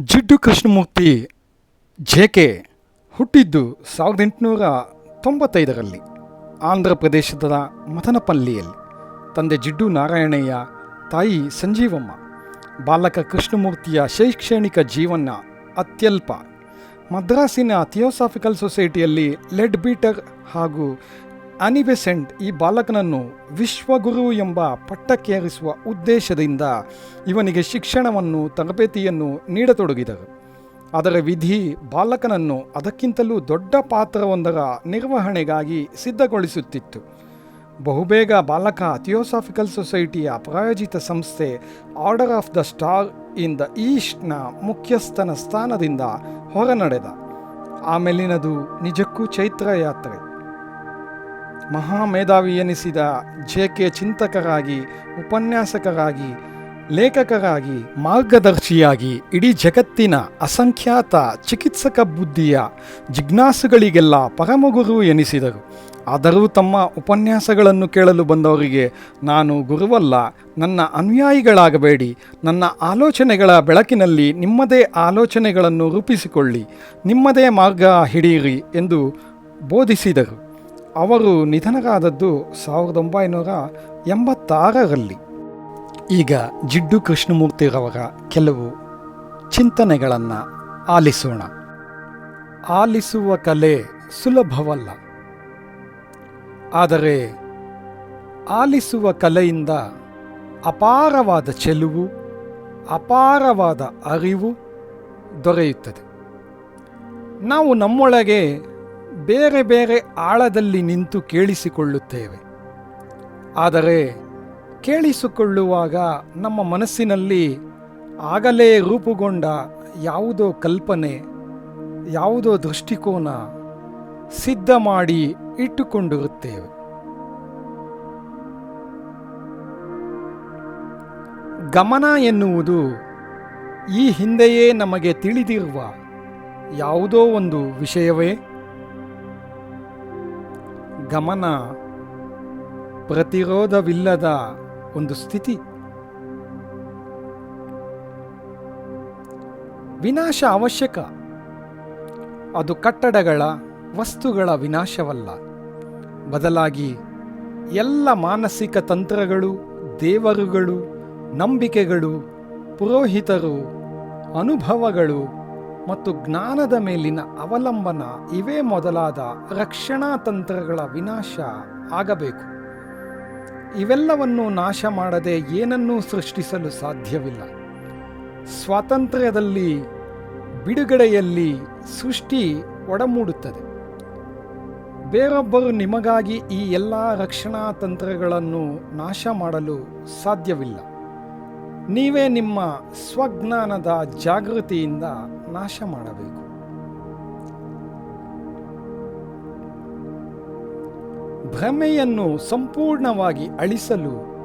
ಜಿಡ್ಡು Krishnamurthy J K ಹುಟ್ಟಿದ್ದು ಸಾವಿರದ ಎಂಟುನೂರ ತೊಂಬತ್ತೈದರಲ್ಲಿ ಆಂಧ್ರ ಪ್ರದೇಶದ ಮದನಪಲ್ಲಿಯಲ್ಲಿ. ತಂದೆ ಜಿಡ್ಡು ನಾರಾಯಣಯ್ಯ, ತಾಯಿ ಸಂಜೀವಮ್ಮ, ಬಾಲಕ ಕೃಷ್ಣಮೂರ್ತಿಯ ಶೈಕ್ಷಣಿಕ ಜೀವನ ಅತ್ಯಲ್ಪ. ಮದ್ರಾಸಿನ ಥಿಯೋಸಾಫಿಕಲ್ ಸೊಸೈಟಿಯಲ್ಲಿ ಲೆಡ್ ಬೀಟರ್ ಹಾಗೂ ಅನಿಬೆಸೆಂಟ್ ಈ ಬಾಲಕನನ್ನು ವಿಶ್ವಗುರು ಎಂಬ ಪಟ್ಟಕ್ಕೇರಿಸುವ ಉದ್ದೇಶದಿಂದ ಇವನಿಗೆ ಶಿಕ್ಷಣವನ್ನು, ತರಬೇತಿಯನ್ನು ನೀಡತೊಡಗಿದರು. ಅದರ ವಿಧಿ ಬಾಲಕನನ್ನು ಅದಕ್ಕಿಂತಲೂ ದೊಡ್ಡ ಪಾತ್ರವೊಂದರ ನಿರ್ವಹಣೆಗಾಗಿ ಸಿದ್ಧಗೊಳಿಸುತ್ತಿತ್ತು. ಬಹುಬೇಗ ಬಾಲಕ ಥಿಯೋಸಾಫಿಕಲ್ ಸೊಸೈಟಿಯ ಪ್ರಾಯೋಜಿತ ಸಂಸ್ಥೆ order of the star in the ಈಸ್ಟ್ನ ಮುಖ್ಯಸ್ಥನ ಸ್ಥಾನದಿಂದ ಹೊರನಡೆದ. ಆಮೇಲಿನದು ನಿಜಕ್ಕೂ ಚೈತ್ರ ಯಾತ್ರೆ ಮಹಾಮೇಧಾವಿ ಎನಿಸಿದ ಜೆ ಕೆ ಚಿಂತಕರಾಗಿ, ಉಪನ್ಯಾಸಕರಾಗಿ, ಲೇಖಕರಾಗಿ, ಮಾರ್ಗದರ್ಶಿಯಾಗಿ ಇಡೀ ಜಗತ್ತಿನ ಅಸಂಖ್ಯಾತ ಚಿಕಿತ್ಸಕ ಬುದ್ಧಿಯ ಜಿಜ್ಞಾಸುಗಳಿಗೆಲ್ಲ ಪರಮಗುರು ಎನಿಸಿದರು. ಆದರೂ ತಮ್ಮ ಉಪನ್ಯಾಸಗಳನ್ನು ಕೇಳಲು ಬಂದವರಿಗೆ ನಾನು ಗುರುವಲ್ಲ, ನನ್ನ ಅನುಯಾಯಿಗಳಾಗಬೇಡಿ, ನನ್ನ ಆಲೋಚನೆಗಳ ಬೆಳಕಿನಲ್ಲಿ ನಿಮ್ಮದೇ ಆಲೋಚನೆಗಳನ್ನು ರೂಪಿಸಿಕೊಳ್ಳಿ, ನಿಮ್ಮದೇ ಮಾರ್ಗ ಹಿಡಿಯಿರಿ ಎಂದು ಬೋಧಿಸಿದರು. ಅವರು ನಿಧನರಾದದ್ದು ಸಾವಿರದ ಒಂಬೈನೂರ ಎಂಬತ್ತಾರರಲ್ಲಿ. ಈಗ ಜಿಡ್ಡು ಕೃಷ್ಣಮೂರ್ತಿರವರ ಕೆಲವು ಚಿಂತನೆಗಳನ್ನು ಆಲಿಸೋಣ. ಆಲಿಸುವ ಕಲೆ ಸುಲಭವಲ್ಲ. ಆದರೆ ಆಲಿಸುವ ಕಲೆಯಿಂದ ಅಪಾರವಾದ ಚೆಲುವು, ಅಪಾರವಾದ ಅರಿವು ದೊರೆಯುತ್ತದೆ. ನಾವು ನಮ್ಮೊಳಗೆ ಬೇರೆ ಬೇರೆ ಆಳದಲ್ಲಿ ನಿಂತು ಕೇಳಿಸಿಕೊಳ್ಳುತ್ತೇವೆ. ಆದರೆ ಕೇಳಿಸಿಕೊಳ್ಳುವಾಗ ನಮ್ಮ ಮನಸ್ಸಿನಲ್ಲಿ ಆಗಲೇ ರೂಪುಗೊಂಡ ಯಾವುದೋ ಕಲ್ಪನೆ, ಯಾವುದೋ ದೃಷ್ಟಿಕೋನ ಸಿದ್ಧ ಮಾಡಿ ಇಟ್ಟುಕೊಂಡಿರುತ್ತೇವೆ. ಗಮನ ಎನ್ನುವುದು ಈ ಹಿಂದೆಯೇ ನಮಗೆ ತಿಳಿದಿರುವ ಯಾವುದೋ ಒಂದು ವಿಷಯವೇ. ಗಮನ. ಪ್ರತಿರೋಧವಿಲ್ಲದ ಒಂದು ಸ್ಥಿತಿ. ವಿನಾಶ ಅವಶ್ಯಕ. ಅದು ಕಟ್ಟಡಗಳ ವಸ್ತುಗಳ ವಿನಾಶವಲ್ಲ. ಬದಲಾಗಿ ಎಲ್ಲ ಮಾನಸಿಕ ತಂತ್ರಗಳು, ದೇವರುಗಳು, ನಂಬಿಕೆಗಳು, ಪುರೋಹಿತರು, ಅನುಭವಗಳು ಮತ್ತು ಜ್ಞಾನದ ಮೇಲಿನ ಅವಲಂಬನ ಇವೇ ಮೊದಲಾದ ರಕ್ಷಣಾ ತಂತ್ರಗಳ ವಿನಾಶ ಆಗಬೇಕು. ಇವೆಲ್ಲವನ್ನು ನಾಶ ಮಾಡದೆ ಏನನ್ನೂ ಸೃಷ್ಟಿಸಲು ಸಾಧ್ಯವಿಲ್ಲ. ಸ್ವಾತಂತ್ರ್ಯದಲ್ಲಿ ಬಿಡುಗಡೆಯಲ್ಲಿ ಸೃಷ್ಟಿ ಒಡಮೂಡುತ್ತದೆ. ಬೇರೊಬ್ಬರು ನಿಮಗಾಗಿ ಈ ಎಲ್ಲ ರಕ್ಷಣಾ ತಂತ್ರಗಳನ್ನು ನಾಶ ಮಾಡಲು ಸಾಧ್ಯವಿಲ್ಲ. ನೀವೇ ನಿಮ್ಮ ಸ್ವಜ್ಞಾನದ ಜಾಗೃತಿಯಿಂದ ನಾಶ ಮಾಡಬೇಕು. ಭ್ರಮೆಯನ್ನು ಸಂಪೂರ್ಣವಾಗಿ ಅಳಿಸಲು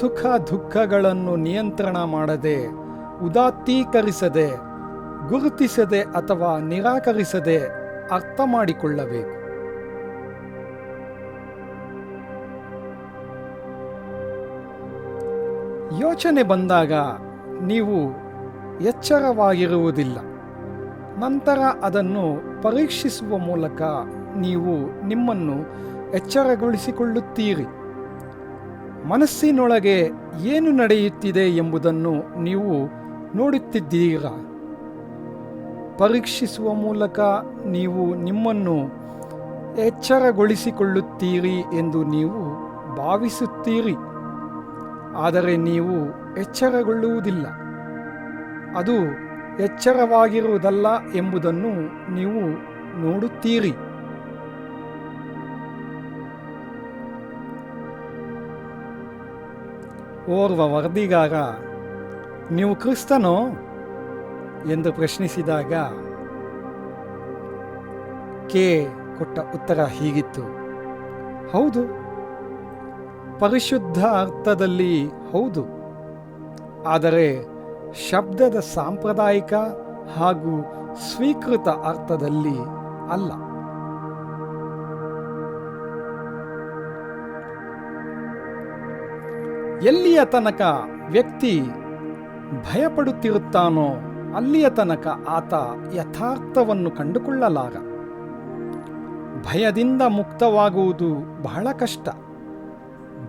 ಸುಖ ದುಃಖಗಳನ್ನು ನಿಯಂತ್ರಣ ಮಾಡದೆ, ಉದಾತ್ತೀಕರಿಸದೆ, ಗುರುತಿಸದೆ ಅಥವಾ ನಿರಾಕರಿಸದೆ ಅರ್ಥ ಮಾಡಿಕೊಳ್ಳಬೇಕು. ಯೋಚನೆ ಬಂದಾಗ ನೀವು ಎಚ್ಚರವಾಗಿರುವುದಿಲ್ಲ. ನಂತರ ಅದನ್ನು ಪರೀಕ್ಷಿಸುವ ಮೂಲಕ ನೀವು ನಿಮ್ಮನ್ನು ಎಚ್ಚರಗೊಳಿಸಿಕೊಳ್ಳುತ್ತೀರಿ. ಮನಸ್ಸಿನೊಳಗೆ ಏನು ನಡೆಯುತ್ತಿದೆ ಎಂಬುದನ್ನು ನೀವು ನೋಡುತ್ತಿದ್ದೀರಾ? ಪರೀಕ್ಷಿಸುವ ಮೂಲಕ ನೀವು ನಿಮ್ಮನ್ನು ಎಚ್ಚರಗೊಳಿಸಿಕೊಳ್ಳುತ್ತೀರಿ ಎಂದು ನೀವು ಭಾವಿಸುತ್ತೀರಿ. ಆದರೆ ನೀವು ಎಚ್ಚರಗೊಳ್ಳುವುದಿಲ್ಲ. ಅದು ಎಚ್ಚರವಾಗಿರುವುದಲ್ಲ ಎಂಬುದನ್ನು ನೀವು ನೋಡುತ್ತೀರಿ. ಓರ್ವ ವರದಿಗಾರ, ನೀವು ಕ್ರಿಸ್ತನೋ? ಎಂದು ಪ್ರಶ್ನಿಸಿದಾಗ, ಕೆ ಕೊಟ್ಟ ಉತ್ತರ ಹೀಗಿತ್ತು, ಹೌದು ಪರಿಶುದ್ಧ ಅರ್ಥದಲ್ಲಿ ಹೌದು. ಆದರೆ ಶಬ್ದದ ಸಾಂಪ್ರದಾಯಿಕ ಹಾಗೂ ಸ್ವೀಕೃತ ಅರ್ಥದಲ್ಲಿ ಅಲ್ಲ. ಎಲ್ಲಿಯ ತನಕ ವ್ಯಕ್ತಿ ಭಯಪಡುತ್ತಿರುತ್ತಾನೋ ಅಲ್ಲಿಯ ತನಕ ಆತ ಯಥಾರ್ಥವನ್ನು ಕಂಡುಕೊಳ್ಳಲಾರ ಭಯದಿಂದ ಮುಕ್ತವಾಗುವುದು ಬಹಳ ಕಷ್ಟ.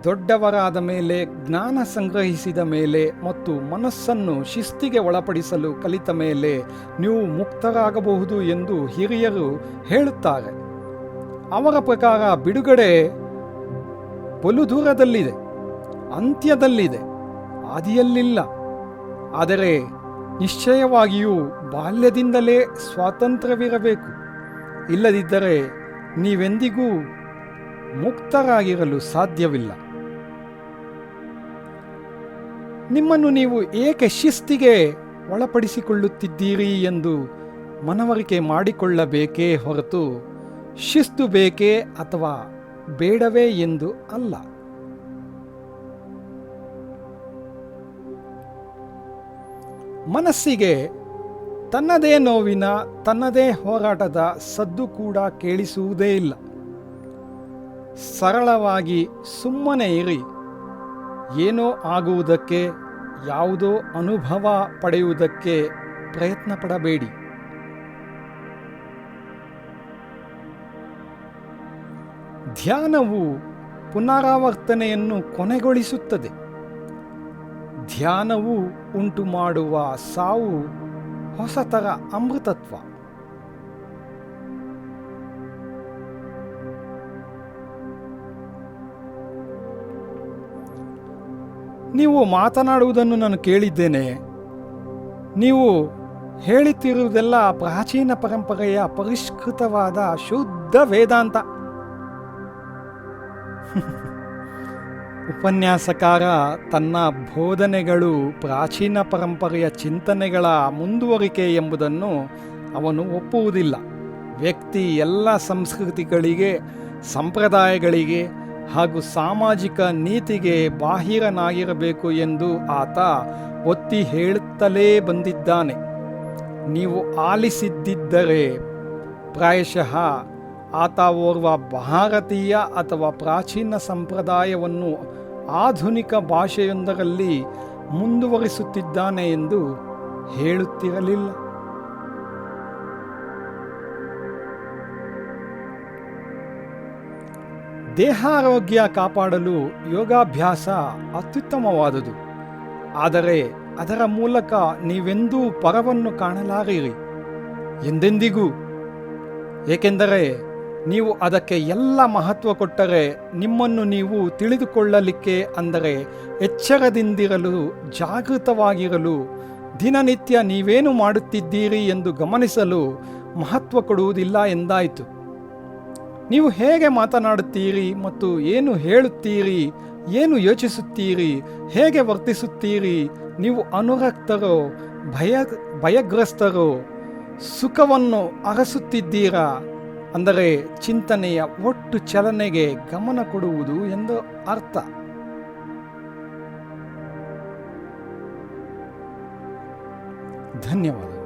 ದೊಡ್ಡವರಾದ ಮೇಲೆ, ಜ್ಞಾನ ಸಂಗ್ರಹಿಸಿದ ಮೇಲೆ ಮತ್ತು ಮನಸ್ಸನ್ನು ಶಿಸ್ತಿಗೆ ಒಳಪಡಿಸಲು ಕಲಿತ ಮೇಲೆ ನೀವು ಮುಕ್ತರಾಗಬಹುದು ಎಂದು ಹಿರಿಯರು ಹೇಳುತ್ತಾರೆ. ಅವರ ಪ್ರಕಾರ ಬಿಡುಗಡೆ ಬಲು ದೂರದಲ್ಲಿದೆ ಅಂತ್ಯದಲ್ಲಿದೆ ಆದಿಯಲ್ಲಿಲ್ಲ ಆದರೆ ನಿಶ್ಚಯವಾಗಿಯೂ ಬಾಲ್ಯದಿಂದಲೇ ಸ್ವಾತಂತ್ರ್ಯವಿರಬೇಕು. ಇಲ್ಲದಿದ್ದರೆ ನೀವೆಂದಿಗೂ ಮುಕ್ತರಾಗಿರಲು ಸಾಧ್ಯವಿಲ್ಲ. ನಿಮ್ಮನ್ನು ನೀವು ಏಕೆ ಶಿಸ್ತಿಗೆ ಒಳಪಡಿಸಿಕೊಳ್ಳುತ್ತಿದ್ದೀರಿ ಎಂದು ಮನವರಿಕೆ ಮಾಡಿಕೊಳ್ಳಬೇಕೇ ಹೊರತು ಶಿಸ್ತು ಬೇಕೇ ಅಥವಾ ಬೇಡವೇ ಎಂದು ಅಲ್ಲ. ಮನಸ್ಸಿಗೆ ತನ್ನದೇ ನೋವಿನ, ತನ್ನದೇ ಹೋರಾಟದ ಸದ್ದು ಕೂಡ ಕೇಳಿಸುವುದೇ ಇಲ್ಲ. ಸರಳವಾಗಿ ಸುಮ್ಮನೆ ಇರಿ. ಏನೋ ಆಗುವುದಕ್ಕೆ, ಯಾವುದೋ ಅನುಭವ ಪಡೆಯುವುದಕ್ಕೆ ಪ್ರಯತ್ನ ಪಡಬೇಡಿ ಧ್ಯಾನವು ಪುನರಾವರ್ತನೆಯನ್ನು ಕೊನೆಗೊಳಿಸುತ್ತದೆ. ಧ್ಯಾನವು ಉಂಟು ಮಾಡುವ ಸಾವು ಹೊಸತರ ಅಮೃತತ್ವ. ನೀವು ಮಾತನಾಡುವುದನ್ನು ನಾನು ಕೇಳಿದ್ದೇನೆ. ನೀವು ಹೇಳುತ್ತಿರುವುದೆಲ್ಲ ಪ್ರಾಚೀನ ಪರಂಪರೆಯ ಪರಿಷ್ಕೃತವಾದ ಶುದ್ಧ ವೇದಾಂತ. ಉಪನ್ಯಾಸಕಾರ ತನ್ನ ಬೋಧನೆಗಳು ಪ್ರಾಚೀನ ಪರಂಪರೆಯ ಚಿಂತನೆಗಳ ಮುಂದುವರಿಕೆ ಎಂಬುದನ್ನು ಅವನು ಒಪ್ಪುವುದಿಲ್ಲ. ವ್ಯಕ್ತಿ ಎಲ್ಲ ಸಂಸ್ಕೃತಿಗಳಿಗೆ, ಸಂಪ್ರದಾಯಗಳಿಗೆ ಹಾಗೂ ಸಾಮಾಜಿಕ ನೀತಿಗೆ ಬಾಹಿರನಾಗಿರಬೇಕು ಎಂದು ಆತ ಒತ್ತಿ ಹೇಳುತ್ತಲೇ ಬಂದಿದ್ದಾನೆ. ನೀವು ಆಲಿಸಿದ್ದಿದ್ದರೆ ಪ್ರಾಯಶಃ ಆತ ಓರ್ವ ಭಾರತೀಯ ಅಥವಾ ಪ್ರಾಚೀನ ಸಂಪ್ರದಾಯವನ್ನು ಆಧುನಿಕ ಭಾಷೆಯೊಂದರಲ್ಲಿ ಮುಂದುವರಿಸುತ್ತಿದ್ದಾನೆ ಎಂದು ಹೇಳುತ್ತಿರಲಿಲ್ಲ. ದೇಹಾರೋಗ್ಯ ಕಾಪಾಡಲು ಯೋಗಾಭ್ಯಾಸ ಅತ್ಯುತ್ತಮವಾದುದು. ಆದರೆ ಅದರ ಮೂಲಕ ನೀವೆಂದೂ ಪರವನ್ನು ಕಾಣಲಾರಿರಿ. ಎಂದೆಂದಿಗೂ. ಏಕೆಂದರೆ ನೀವು ಅದಕ್ಕೆ ಎಲ್ಲ ಮಹತ್ವ ಕೊಟ್ಟರೆ ನಿಮ್ಮನ್ನು ನೀವು ತಿಳಿದುಕೊಳ್ಳಲಿಕ್ಕೆ ಅಂದರೆ ಎಚ್ಚರದಿಂದಿರಲು, ಜಾಗೃತವಾಗಿರಲು, ದಿನನಿತ್ಯ ನೀವೇನು ಮಾಡುತ್ತಿದ್ದೀರಿ ಎಂದು ಗಮನಿಸಲು ಮಹತ್ವ ಕೊಡುವುದಿಲ್ಲ ಎಂದಾಯಿತು. ನೀವು ಹೇಗೆ ಮಾತನಾಡುತ್ತೀರಿ ಮತ್ತು ಏನು ಹೇಳುತ್ತೀರಿ, ಏನು ಯೋಚಿಸುತ್ತೀರಿ, ಹೇಗೆ ವರ್ತಿಸುತ್ತೀರಿ, ನೀವು ಅನುರಕ್ತರೋ, ಭಯ, ಭಯಗ್ರಸ್ತರೋ, ಸುಖವನ್ನು ಅರಸುತ್ತಿದ್ದೀರಾ? ಅಂದರೆ ಚಿಂತನೆಯ ಒಟ್ಟು ಚಲನೆಗೆ ಗಮನ ಕೊಡುವುದು ಎಂದು ಅರ್ಥ. ಧನ್ಯವಾದ